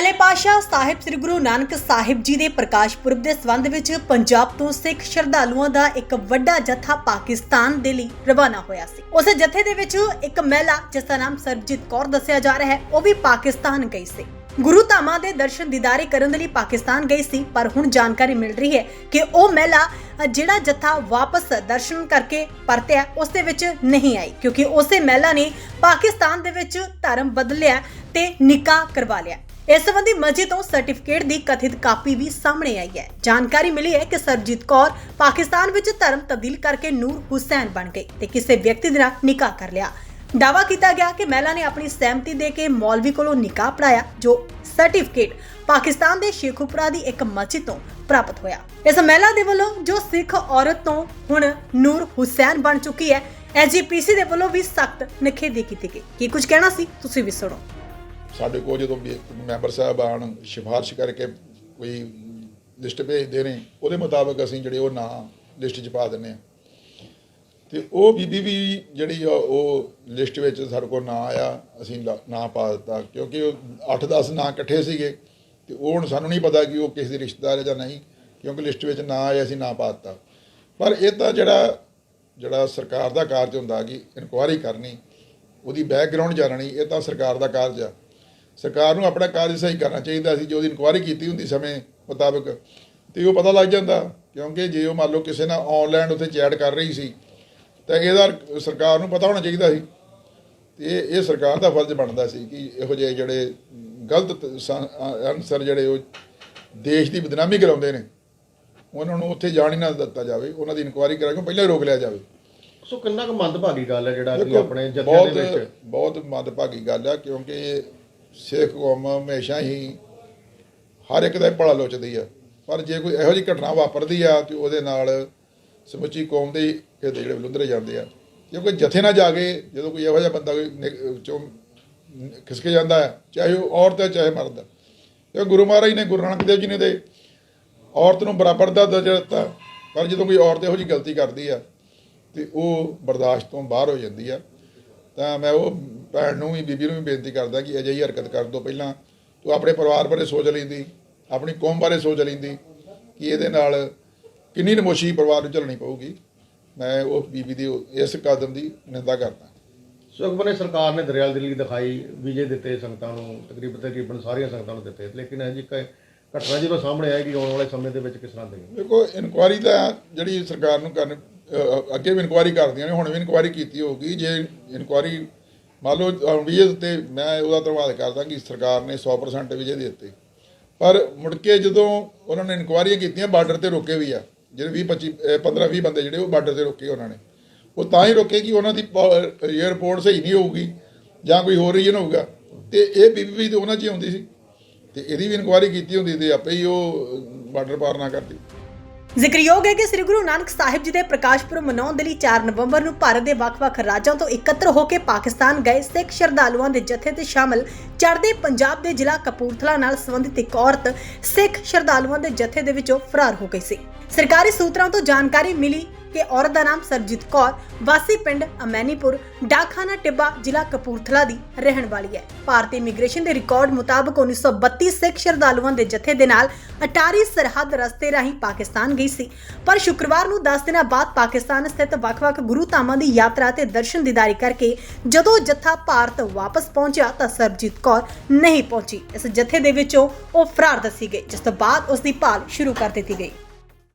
ਪਹਿਲੇ ਪਾਤਸ਼ਾਹ ਸਾਹਿਬ ਸ੍ਰੀ ਗੁਰੂ ਨਾਨਕ ਸਾਹਿਬ ਜੀ ਦੇ ਪ੍ਰਕਾਸ਼ ਪੁਰਬ ਦੇ ਸੰਬੰਧ ਵਿੱਚ ਪੰਜਾਬ ਤੋਂ ਸਿੱਖ ਸ਼ਰਧਾਲੂਆਂ ਦਾ ਇੱਕ ਵੱਡਾ ਜਥਾ ਪਾਕਿਸਤਾਨ ਦੇ ਲਈ ਰਵਾਨਾ ਹੋਇਆ ਸੀ। ਉਸ ਜਥੇ ਦੇ ਵਿੱਚ ਇੱਕ ਮਹਿਲਾ, ਜਿਸ ਦਾ ਨਾਮ ਸਰਬਜੀਤ ਕੌਰ ਦੱਸਿਆ ਜਾ ਰਿਹਾ ਹੈ, ਉਹ ਵੀ ਪਾਕਿਸਤਾਨ ਗਈ ਸੀ। ਗੁਰੂ ਧਾਮਾਂ ਦੇ ਦਰਸ਼ਨ ਦੀਦਾਰੇ ਕਰਨ ਦੇ ਲਈ ਪਾਕਿਸਤਾਨ ਗਈ ਸੀ, ਪਰ ਹੁਣ ਜਾਣਕਾਰੀ ਮਿਲ ਰਹੀ ਹੈ ਕਿ ਉਹ ਮਹਿਲਾ, ਜਿਹੜਾ ਜਥਾ ਵਾਪਸ ਦਰਸ਼ਨ ਕਰਕੇ ਪਰਤਿਆ, ਉਸ ਦੇ ਵਿੱਚ ਨਹੀਂ ਆਈ, ਕਿਉਂਕਿ ਉਸੇ ਮਹਿਲਾ ਨੇ ਪਾਕਿਸਤਾਨ ਦੇ ਵਿੱਚ ਧਰਮ ਬਦਲਿਆ ਤੇ ਨਿਕਾਹ ਕਰਵਾ ਲਿਆ। ਇਸ ਸੰਬੰਧੀ ਮਸਜਿਦ ਤੋਂ ਸਰਟੀਫਿਕੇਟ ਦੀ ਕਥਿਤ ਕਾਪੀ ਵੀ ਸਾਹਮਣੇ ਆਈ ਹੈ। ਜਾਣਕਾਰੀ ਮਿਲੀ ਹੈ ਕਿ ਸਰਜੀਤ ਕੌਰ ਪਾਕਿਸਤਾਨ ਵਿੱਚ ਧਰਮ ਤਬਦੀਲ ਕਰਕੇ ਨੂਰ ਹੁਸੈਨ ਬਣ ਗਈ ਤੇ ਕਿਸੇ ਵਿਅਕਤੀ ਦੇ ਨਾਲ ਨਿਕਾਹ ਕਰ ਲਿਆ। ਦਾਵਾ ਕੀਤਾ ਗਿਆ ਕਿ ਮਹਿਲਾ ਨੇ ਆਪਣੀ ਸਹਿਮਤੀ ਦੇ ਕੇ ਮੌਲਵੀ ਕੋਲੋਂ ਨਿਕਾਹ ਪੜਾਇਆ ਜੋ ਸਰਟੀਫਿਕੇਟ ਪਾਕਿਸਤਾਨ ਦੇ ਸ਼ੇਖੂਪੁਰਾ ਦੀ ਇੱਕ ਮਸਜਿਦ ਤੋਂ ਪ੍ਰਾਪਤ ਹੋਇਆ। ਇਸ ਮਹਿਲਾ ਦੇ ਵੱਲੋਂ ਜੋ ਸਿੱਖ ਔਰਤ ਤੋਂ ਹੁਣ ਨੂਰ ਹੁਸੈਨ ਬਣ ਚੁੱਕੀ ਹੈ ਐਸਜੀਪੀਸੀ ਦੇ ਵੱਲੋਂ ਵੀ ਸਖਤ ਨਿਖੇਧੀ ਕੀਤੀ ਗਈ। ਕੀ ਕੁਝ ਕਹਿਣਾ ਸੀ, ਤੁਸੀਂ ਵੀ ਸੁਣੋ। ਸਾਡੇ ਕੋਲ ਜਦੋਂ ਵੀ ਮੈਂਬਰ ਸਾਹਿਬਾਨ ਸਿਫਾਰਿਸ਼ ਕਰਕੇ ਕੋਈ ਲਿਸਟ ਭੇਜਦੇ ਨੇ, ਉਹਦੇ ਮੁਤਾਬਕ ਅਸੀਂ ਜਿਹੜੇ ਉਹ ਨਾਂ ਲਿਸਟ 'ਚ ਪਾ ਦਿੰਨੇ ਆ ਤੇ ਉਹ ਬੀਬੀ ਵੀ ਜਿਹੜੀ ਆ, ਉਹ ਲਿਸਟ ਵਿੱਚ ਸਾਡੇ ਕੋਲ ਨਾਂ ਆਇਆ, ਅਸੀਂ ਲਾ- ਨਾਂ ਪਾ ਦਿੱਤਾ, ਕਿਉਂਕਿ ਉਹ 8-10 ਨਾਂ ਇਕੱਠੇ ਸੀਗੇ, ਤੇ ਉਹ ਹੁਣ ਸਾਨੂੰ ਨਹੀਂ ਪਤਾ ਕਿ ਉਹ ਕਿਸੇ ਦੇ ਰਿਸ਼ਤੇਦਾਰ ਹੈ ਜਾਂ ਨਹੀਂ, ਕਿਉਂਕਿ ਲਿਸਟ ਵਿੱਚ ਨਾਂ ਆਇਆ ਅਸੀਂ ਨਾਂ ਪਾ ਦਿੱਤਾ। ਪਰ ਇਹ ਤਾਂ ਜਿਹੜਾ ਜਿਹੜਾ ਸਰਕਾਰ ਦਾ ਕਾਰਜ ਹੁੰਦਾ ਕਿ ਇਨਕੁਆਇਰੀ ਕਰਨੀ, ਉਹਦੀ ਬੈਕਗ੍ਰਾਉਂਡ ਜਾਣਨੀ, ਇਹ ਤਾਂ ਸਰਕਾਰ ਦਾ ਕਾਰਜ ਆ। ਸਰਕਾਰ ਨੂੰ ਆਪਣਾ ਕਾਰਜ ਸਹੀ ਕਰਨਾ ਚਾਹੀਦਾ ਸੀ ਜੋ ਉਹਦੀ ਇਨਕੁਆਇਰੀ ਕੀਤੀ ਹੁੰਦੀ ਸਮੇਂ ਮੁਤਾਬਕ। ਤੇ ਉਹ ਪਤਾ ਲੱਗ ਜਾਂਦਾ ਕਿਉਂਕਿ ਜੇ ਉਹ ਮੰਨ ਲਓ ਕਿਸੇ ਨਾਲ ਆਨਲਾਈਨ ਉੱਥੇ ਚੈਟ ਕਰ ਰਹੀ ਸੀ ਤਾਂ ਇਹਦਾ ਸਰਕਾਰ ਨੂੰ ਪਤਾ ਹੋਣਾ ਚਾਹੀਦਾ ਸੀ। ਤੇ ਇਹ ਸਰਕਾਰ ਦਾ ਫਰਜ਼ ਬਣਦਾ ਸੀ ਕਿ ਇਹੋ ਜਿਹੇ ਜਿਹੜੇ ਗਲਤ ਅਨਸਰ ਜਿਹੜੇ ਉਹ ਦੇਸ਼ ਦੀ ਬਦਨਾਮੀ ਕਰਾਉਂਦੇ ਨੇ ਉਹਨਾਂ ਨੂੰ ਉੱਥੇ ਜਾਣ ਹੀ ਨਾ ਦਿੱਤਾ ਜਾਵੇ ਉਹਨਾਂ ਦੀ ਇਨਕੁਆਇਰੀ ਕਰਾ ਕੇ ਪਹਿਲਾਂ ਹੀ ਰੋਕ ਲਿਆ ਜਾਵੇ। ਸੋ ਕਿੰਨਾ ਕੁ ਮੰਦਭਾਗੀ ਗੱਲ ਹੈ ਜਿਹੜਾ ਕਿ ਆਪਣੇ ਜਥਿਆਂ ਦੇ ਵਿੱਚ? ਬਹੁਤ ਮੰਦਭਾਗੀ ਗੱਲ ਆ ਕਿਉਂਕਿ ਸਿੱਖ ਕੌਮ ਹਮੇਸ਼ਾ ਹੀ ਹਰ ਇੱਕ ਦਾ ਭਲਾ ਲੋਚਦੀ ਆ। ਪਰ ਜੇ ਕੋਈ ਇਹੋ ਜਿਹੀ ਘਟਨਾ ਵਾਪਰਦੀ ਆ ਤੇ ਉਹਦੇ ਨਾਲ ਸਮੁੱਚੀ ਕੌਮ ਦੇ ਹਿਰਦੇ ਜਿਹੜੇ ਬਲੁੰਦਰੇ ਜਾਂਦੇ ਆ। ਜੇ ਕੋਈ ਜਥੇ ਨਾ ਜਾ ਕੇ ਜਦੋਂ ਕੋਈ ਇਹੋ ਜਿਹਾ ਬੰਦਾ ਕੋਈ ਚੋਂ ਖਿਸਕ ਜਾਂਦਾ ਹੈ, ਚਾਹੇ ਉਹ ਔਰਤ ਹੈ, ਚਾਹੇ ਮਰਦ ਹੈ। ਕਿਉਂਕਿ ਗੁਰੂ ਮਹਾਰਾਜ ਨੇ, ਗੁਰੂ ਨਾਨਕ ਦੇਵ ਜੀ ਨੇ ਤੇ ਔਰਤ ਨੂੰ ਬਰਾਬਰ ਦਾ ਦਰਜਾ ਦਿੱਤਾ। ਪਰ ਜਦੋਂ ਕੋਈ ਔਰਤ ਇਹੋ ਜਿਹੀ ਗਲਤੀ ਕਰਦੀ ਆ ਤੇ ਉਹ ਬਰਦਾਸ਼ਤ ਤੋਂ ਬਾਹਰ ਹੋ ਜਾਂਦੀ ਆ, ਤਾਂ ਮੈਂ ਉਹ ਭੈਣ ਨੂੰ ਵੀ ਬੀਬੀ ਨੂੰ ਵੀ ਬੇਨਤੀ ਕਰਦਾ ਕਿ ਅਜਿਹੀ ਹਰਕਤ ਕਰਨ ਤੋਂ ਪਹਿਲਾਂ। ਤੂੰ ਆਪਣੇ ਪਰਿਵਾਰ ਬਾਰੇ ਸੋਚ ਲੈਂਦੀ ਆਪਣੀ ਕੌਮ ਬਾਰੇ ਸੋਚ ਲੈਂਦੀ ਕਿ ਇਹਦੇ ਨਾਲ ਕਿੰਨੀ ਨਮੋਸ਼ੀ ਪਰਿਵਾਰ ਨੂੰ ਝੱਲਣੀ ਪਊਗੀ। ਮੈਂ ਉਹ ਬੀਬੀ ਦੀ ਇਸ ਕਦਮ ਦੀ ਨਿੰਦਾ ਕਰਦਾ। ਸੋ ਇੱਕ ਬੰਨੇ ਸਰਕਾਰ ਨੇ ਦਰਿਆਲ ਦਿੱਲੀ ਦਿਖਾਈ ਵੀਜ਼ੇ ਦਿੱਤੇ ਸੰਗਤਾਂ ਨੂੰ ਤਕਰੀਬਨ ਤਕਰੀਬਨ ਸਾਰੀਆਂ ਸੰਗਤਾਂ ਨੂੰ ਦਿੱਤੇ। ਲੇਕਿਨ ਇਹ ਜੀ ਕ- ਘਟਨਾ ਜਦੋਂ ਸਾਹਮਣੇ ਆਏਗੀ ਆਉਣ ਵਾਲੇ ਸਮੇਂ ਦੇ ਵਿੱਚ ਕਿਸ ਤਰ੍ਹਾਂ ਦੇਗੀ ਦੇਖੋ ਇਨਕੁਆਰੀ ਤਾਂ ਜਿਹੜੀ ਸਰਕਾਰ ਨੂੰ ਕਰਨ ਅੱਗੇ ਵੀ ਇਨਕੁਆਰੀ ਕਰਦੀਆਂ ਨੇ ਹੁਣ ਵੀ ਇਨਕੁਆਰੀ ਕੀਤੀ ਹੋਊਗੀ। ਜੇ ਇਨਕੁਆਰੀ ਮੰਨ ਲਓ ਵੀਜ਼ੇ ਤੇ ਮੈਂ ਉਹਦਾ ਧੰਨਵਾਦ ਕਰਦਾ ਕਿ ਸਰਕਾਰ ਨੇ 100% ਵੀਜ਼ੇ ਦੇ ਦਿੱਤੇ। ਪਰ ਮੁੜ ਕੇ ਜਦੋਂ ਉਹਨਾਂ ਨੇ ਇਨਕੁਆਰੀਆਂ ਕੀਤੀਆਂ, ਬਾਰਡਰ ਤੇ ਰੋਕੇ ਵੀ ਆ। ਜਿਹੜੇ 20 25 15 20 ਬੰਦੇ ਜਿਹੜੇ, ਉਹ ਬਾਰਡਰ ਤੇ ਰੋਕੇ ਉਹਨਾਂ ਨੇ। ਉਹ ਤਾਂ ਹੀ ਰੋਕੇ ਕਿ ਉਹਨਾਂ ਦੀ 에어ਪੋਰਟ ਸਹੀ ਨਹੀਂ ਹੋਊਗੀ, ਜਾਂ ਕੋਈ ਹੋਰ ਰੀਜਨ ਹੋਊਗਾ। ਤੇ ਇਹ ਬੀਬੀ ਤੇ ਉਹਨਾਂ 'ਚ ਹੀ ਆਉਂਦੀ ਸੀ। ਤੇ ਇਹਦੀ ਵੀ ਇਨਕੁਆਰੀ ਕੀਤੀ ਹੁੰਦੀ ਤੇ ਆਪੇ ਹੀ ਉਹ ਬਾਰਡਰ ਪਾਰ ਨਾ ਕਰਦੀ। ਜ਼ਿਕਰਯੋਗ ਹੈ ਕਿ ਸ੍ਰੀ ਗੁਰੂ ਨਾਨਕ ਸਾਹਿਬ ਜੀ ਦੇ ਪ੍ਰਕਾਸ਼ ਪੁਰਬ ਮਨਾਉਣ ਦੇ ਲਈ 4 ਨਵੰਬਰ ਨੂੰ ਭਾਰਤ ਦੇ ਵੱਖ-ਵੱਖ ਰਾਜਾਂ ਤੋਂ ਇਕੱਤਰ ਹੋ ਕੇ ਪਾਕਿਸਤਾਨ ਗਏ, ਸਿੱਖ ਸ਼ਰਧਾਲੂਆਂ ਦੇ ਜਥੇ ਤੇ ਸ਼ਾਮਲ ਚੜ੍ਹਦੇ ਪੰਜਾਬ ਦੇ ਜ਼ਿਲ੍ਹਾ ਕਪੂਰਥਲਾ ਨਾਲ ਸੰਬੰਧਿਤ ਇੱਕ ਔਰਤ ਸਿੱਖ ਸ਼ਰਧਾਲੂਆਂ ਦੇ ਜਥੇ ਦੇ ਵਿੱਚੋਂ ਫਰਾਰ ਹੋ ਗਈ ਸੀ। ਸਰਕਾਰੀ ਸੂਤਰਾਂ ਤੋਂ ਜਾਣਕਾਰੀ ਮਿਲੀ ਕਿ ਔਰਤ ਦਾ ਨਾਮ ਸਰਜੀਤ ਕੌਰ, ਵਾਸੀ ਪਿੰਡ ਅਮੈਨੀਪੁਰ, ਡਾਕਖਾਨਾ ਟਿੱਬਾ ਜ਼ਿਲ੍ਹਾ ਕਪੂਰਥਲਾ ਦੀ ਰਹਿਣ ਵਾਲੀ ਹੈ। ਭਾਰਤੀ ਇਮੀਗ੍ਰੇਸ਼ਨ ਦੇ ਰਿਕਾਰਡ ਮੁਤਾਬਕ 1932 ਸਿੱਖ ਸ਼ਰਧਾਲੂਆਂ ਦੇ ਜਥੇ ਦੇ ਨਾਲ ਅਟਾਰੀ ਸਰਹੱਦ ਰਸਤੇ ਰਾਹੀਂ ਪਾਕਿਸਤਾਨ ਗਈ ਸੀ। ਪਰ ਸ਼ੁੱਕਰਵਾਰ ਨੂੰ 10 ਦਿਨਾਂ ਬਾਅਦ ਪਾਕਿਸਤਾਨ ਸਥਿਤ ਵੱਖ-ਵੱਖ ਗੁਰੂ ਧਾਮਾਂ ਦੀ ਯਾਤਰਾ ਤੇ ਦਰਸ਼ਨ ਦੀਦਾਰੀ ਕਰਕੇ ਜਦੋਂ ਜਥਾ ਭਾਰਤ ਵਾਪਸ ਪਹੁੰਚਿਆ ਤਾਂ ਸਰਬਜੀਤ ਕੌਰ ਨਹੀਂ ਪਹੁੰਚੀ। ਇਸ ਜਥੇ ਦੇ ਵਿੱਚੋਂ ਉਹ ਫਰਾਰ ਦੱਸੀ ਗਈ, ਜਿਸ ਤੋਂ ਬਾਅਦ ਉਸ ਦੀ ਭਾਲ ਸ਼ੁਰੂ ਕਰ ਦਿੱਤੀ ਗਈ।